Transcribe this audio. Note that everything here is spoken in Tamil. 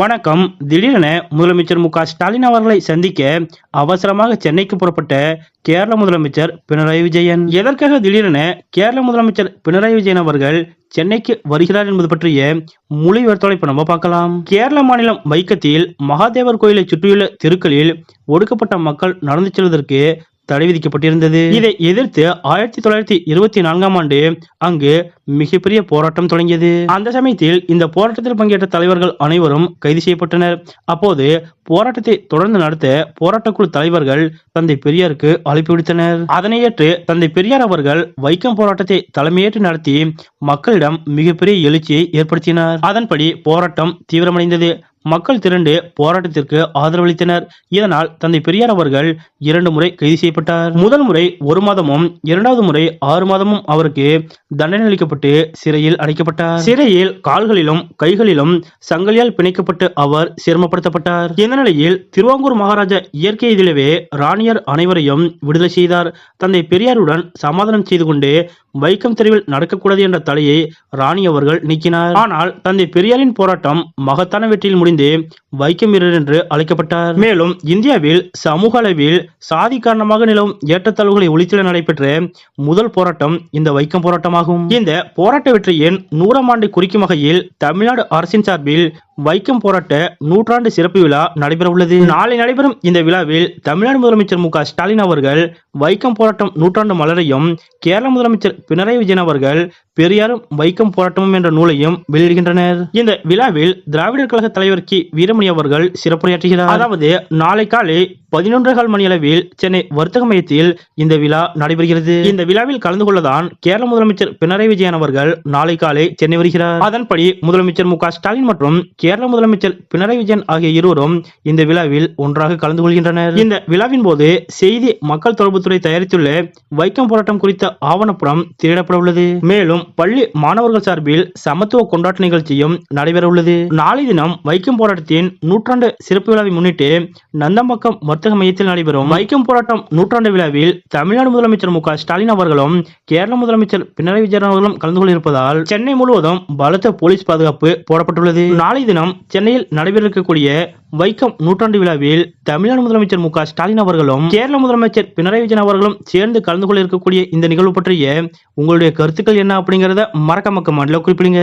வணக்கம். திடீரென முதலமைச்சர் மு ஸ்டாலின் அவர்களை சந்திக்க அவசரமாக சென்னைக்கு புறப்பட்ட கேரள முதலமைச்சர் பினராயி விஜயன். எதற்காக திடீரென கேரள முதலமைச்சர் பினராயி விஜயன் அவர்கள் சென்னைக்கு வருகிறார் என்பது பற்றிய முழு விவரத்தோட நம்ம பார்க்கலாம். கேரள மாநிலம் வைக்கத்தில் மகாதேவர் கோயிலை சுற்றியுள்ள தெருக்களில் ஒடுக்கப்பட்ட மக்கள் நடந்து செல்வதற்கு தடை விதிக்கப்பட்டிருந்தது இதை எதிர்த்து ஆயிரத்தி தொள்ளாயிரத்தி இருபத்தி நான்காம் ஆண்டு அங்கு மிகப்பெரிய போராட்டம் தொடங்கியது. அந்த சமயத்தில் இந்த போராட்டத்தில் பங்கேற்ற தலைவர்கள் அனைவரும் கைது செய்யப்பட்டனர். அப்போது போராட்டத்தை தொடர்ந்து நடத்த போராட்டக்குழு தலைவர்கள் தந்தை பெரியாருக்கு அழைப்பு விடுத்தனர். அதனை ஏற்று தந்தை பெரியார் அவர்கள் வைக்கம் போராட்டத்தை தலைமையேற்று நடத்தி மக்களிடம் மிகப்பெரிய எழுச்சியை ஏற்படுத்தினார். அதன்படி போராட்டம் தீவிரமடைந்தது. மக்கள் திரண்டு போராட்டத்திற்கு ஆதரவளித்தனர். இதனால் தந்தை பெரியார் அவர்கள் இரண்டு முறை கைது செய்யப்பட்டார். முதல் முறை ஒரு மாதமும் இரண்டாவது முறை ஆறு மாதமும் அவருக்கு தண்டனை அளிக்கப்பட்டு சிறையில் அடைக்கப்பட்டார். சிறையில் கால்களிலும் கைகளிலும் சங்கலியால் பிணைக்கப்பட்டு அவர் சிரமப்படுத்தப்பட்டார். இந்த நிலையில் திருவாங்கூர் மகாராஜா இயற்கை எதிலவே ராணியர் அனைவரையும் விடுதலை செய்தார். தந்தை பெரியாருடன் சமாதானம் செய்து கொண்டு வைக்கம் தெருவில் நடக்கக்கூடாது என்ற தலையை ராணி அவர்கள் நீக்கினார். ஆனால் தந்தை பெரியாரின் போராட்டம் மகத்தான வெற்றியில் முடிந்து வைக்கம் வீரர் என்று அழைக்கப்பட்டார். மேலும் இந்தியாவில் சமூக அளவில் சாதி காரணமாக நிலவும் ஏற்றத்தாழ்வுகளை ஒழித்திட நடைபெற்ற முதல் போராட்டம் இந்த வைக்கம் போராட்டமாகும். இந்த போராட்ட வெற்றியின் நூறாம் ஆண்டை குறிக்கும் வகையில் தமிழ்நாடு அரசின் சார்பில் வைக்கம் போராட்ட நூற்றாண்டு சிறப்பு விழா நடைபெற உள்ளது நாளை நடைபெறும் இந்த விழாவில் தமிழ்நாடு முதலமைச்சர் மு ஸ்டாலின் அவர்கள் வைக்கம் போராட்டம் நூற்றாண்டு மலரையும் கேரள முதலமைச்சர் பினராயி விஜயன் அவர்கள் பெரியாரும் வைக்கம் போராட்டமும் என்ற நூலையும் வெளியிடுகின்றனர். இந்த விழாவில் திராவிடர் கழக தலைவர் கி. வீரமணி அவர்கள் சிறப்புரையாற்றுகிறார். அதாவது நாளை காலை பதினொன்றே கால் மணி அளவில் சென்னை வர்த்தக மையத்தில் இந்த விழா நடைபெறுகிறது. இந்த விழாவில் கலந்து கொள்ளதான் கேரள முதலமைச்சர் பினராயி விஜயன் அவர்கள் நாளை காலை சென்னை வருகிறார். அதன்படி முதலமைச்சர் மு ஸ்டாலின் மற்றும் கேரள முதலமைச்சர் பினராயி விஜயன் ஆகிய இருவரும் இந்த விழாவில் ஒன்றாக கலந்து கொள்கின்றனர். இந்த விழாவின் போது செய்தி மக்கள் தொடர்புத்துறை தயாரித்துள்ள வைக்கம் போராட்டம் குறித்த ஆவணப்படம் திரையிடப்பட உள்ளது. மேலும் பள்ளி மாணவர்கள் சார்பில் சமத்துவ கொண்டாட்ட நிகழ்ச்சியும் நடைபெற உள்ளது. நாளை தினம் வைக்கம் போராட்டத்தின் நூற்றாண்டு சிறப்பு விழாவை முன்னிட்டு நந்தம்பாக்கம் வர்த்தக மையத்தில் நடைபெறும் வைக்கம் போராட்டம் நூற்றாண்டு விழாவில் தமிழ்நாடு முதலமைச்சர் மு ஸ்டாலின் அவர்களும் கேரள முதலமைச்சர் பினராயி விஜயன் அவர்களும் கலந்து கொண்டிருப்பதால் சென்னை முழுவதும் பலத்த போலீஸ் பாதுகாப்பு போடப்பட்டுள்ளது. நாளை தினம் சென்னையில் நடைபெற இருக்கக்கூடிய வைக்கம் நூற்றாண்டு விழாவில் தமிழ்நாடு முதலமைச்சர் மு ஸ்டாலின் அவர்களும் கேரள முதலமைச்சர் பினராயி விஜயன் அவர்களும் சேர்ந்து கலந்து கொள்ள இருக்கக்கூடிய இந்த நிகழ்வு பற்றிய உங்களுடைய கருத்துக்கள் என்ன அப்படிங்கறத மக்க கமெண்ட்ல குறிப்பிடுங்க.